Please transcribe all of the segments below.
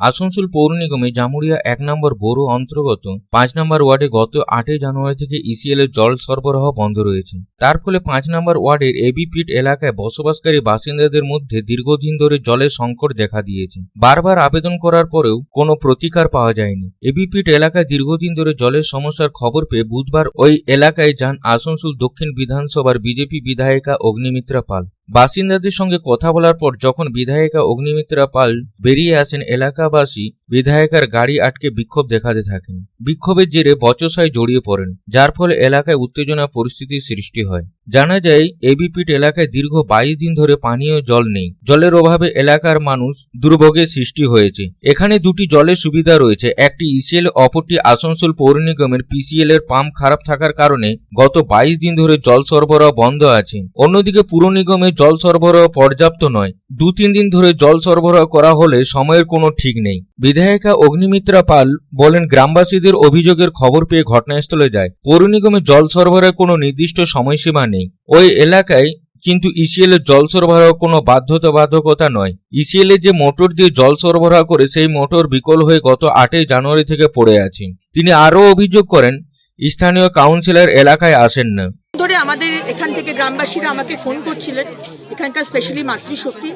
আসানসোল পৌর নিগমে জামুরিয়া এক নম্বর বড় অন্তর্গত পাঁচ নম্বর ওয়ার্ডে গত আটই জানুয়ারি থেকে ইসিএল এর জল সরবরাহ বন্ধ রয়েছে। তার ফলে পাঁচ নম্বর ওয়ার্ডের এবি পিট এলাকায় বসবাসকারী বাসিন্দাদের মধ্যে দীর্ঘদিন ধরে জলের সংকট দেখা দিয়েছে। বারবার আবেদন করার পরেও কোনো প্রতিকার পাওয়া যায়নি। এবি পিট এলাকায় দীর্ঘদিন ধরে জলের সমস্যার খবর পেয়ে বুধবার ওই এলাকায় যান আসানসোল দক্ষিণ বিধানসভার বিজেপি বিধায়িকা অগ্নিমিত্রা পাল। বাসিন্দাদের সঙ্গে কথা বলার পর যখন বিধায়িকা অগ্নিমিত্রা পাল বেরিয়ে আসেন এলাকাবাসী, বিধায়িকার গাড়ি আটকে বিক্ষোভ দেখাতে থাকেন। বিক্ষোভের জেরে বচসায় জড়িয়ে পড়েন, যার ফলে এলাকায় উত্তেজনা পরিস্থিতির সৃষ্টি হয়। জানা যায় এবিপিট এলাকায় দীর্ঘ বাইশ দিন ধরে পানীয় জল নেই। জলের অভাবে এলাকার মানুষ দুর্ভোগের সৃষ্টি হয়েছে। এখানে দুটি জলের সুবিধা রয়েছে। একটি ইসিএল অপরটি আসানসোল পৌর নিগমের পিসিএল এর পাম্প খারাপ থাকার কারণে গত বাইশ দিন ধরে জল সরবরাহ বন্ধ আছে। অন্যদিকে পুর নিগমে জল সরবরাহ পর্যাপ্ত নয়। দু তিন দিন ধরে জল সরবরাহ করা হলে সময়ের কোনো ঠিক নেই। বিধায়িকা অগ্নিমিত্রা পাল বলেন, গ্রামবাসীদের অভিযোগের খবর পেয়ে ঘটনাস্থলে যায়। পৌর নিগমে জল সরবরাহের কোনো নির্দিষ্ট সময়সীমা নেই। ওই এলাকায় কিন্তু ইসিএল এর জল সরবরাহ কোনো বাধ্যতাবাধকতা নয়। ইসিএল যে মোটর দিয়ে জল সরবরাহ করে, সেই মোটর বিকল হয়ে গত আটই জানুয়ারি থেকে পড়ে আছে। তিনি আরও অভিযোগ করেন, স্থানীয় কাউন্সিলর এলাকায় আসেন না। ধরে আমাদের এখান থেকে গ্রামবাসীরা আমাকে ফোন করছিলেন, এখানকার স্পেশালি মাতৃশক্তি।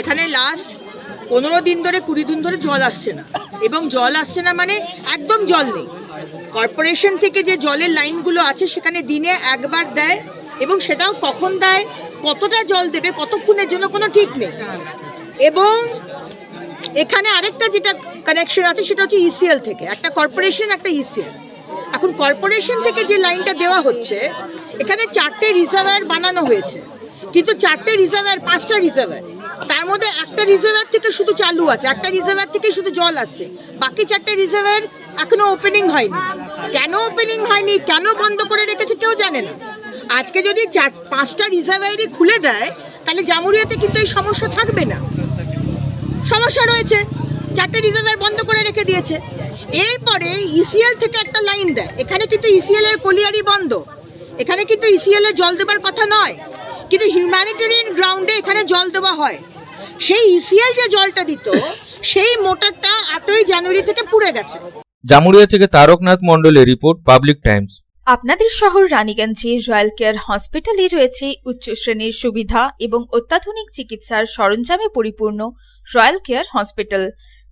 এখানে লাস্ট পনেরো দিন ধরে, কুড়ি দিন ধরে জল আসছে না। এবং জল আসছে না মানে একদম জল নেই। কর্পোরেশন থেকে যে জলের লাইনগুলো আছে, সেখানে দিনে একবার দেয় এবং সেটাও কখন দেয়, কতটা জল দেবে, কতক্ষণের জন্য কোনো ঠিক নেই। এবং এখানে আরেকটা যেটা কানেকশন আছে, সেটা হচ্ছে ইসিএল থেকে। একটা কর্পোরেশন একটা ইসিএল এখন কর্পোরেশন থেকে যে লাইনটা দেওয়া হচ্ছে, এখানে চারটে রিজার্ভার বানানো হয়েছে। কিন্তু চারটে রিজার্ভার, পাঁচটা রিজার্ভার। তার মধ্যে একটা রিজার্ভার থেকে শুধু চালু আছে, একটা রিজার্ভার থেকে শুধু জল আসছে। বাকি চারটে রিজার্ভার এখনও ওপেনিং হয়নি। কেন ওপেনিং হয়নি? কেন বন্ধ করে রেখেছে কেউ জানে না। আজকে যদি চার, পাঁচটা রিজার্ভারই খুলে দেয়, তাহলে জামুরিয়াতে কিন্তু এই সমস্যা থাকবে না। সমস্যা রয়েছে। চারটে রিজার্ভার বন্ধ করে রেখে দিয়েছে। এরপরে ইসিএল থেকে একটা লাইন দেয়। এখানে কিন্তু ইসিএল এর কলিয়ারি বন্ধ। এখানে কিন্তু ইসিএল এর জল দেবার কথা নয়। কিন্তু হিউম্যানিটেরিয়ান গ্রাউন্ডে এখানে জল দেওয়া হয়। সেই ইসিএল যে জলটা দিত সেই মোটরটা আটই জানুয়ারি থেকে পুড়ে গেছে। জামুরিয়া থেকে তারকনাথ মণ্ডলের রিপোর্ট পাবলিক টাইমস। আপনাদের শহর রানীগঞ্জে রয়্যাল কেয়ার হসপিটালে রয়েছে উচ্চ শ্রেণির সুবিধা এবং অত্যাধুনিক চিকিৎসার সরঞ্জামে পরিপূর্ণ রয়্যাল কেয়ার হসপিটাল।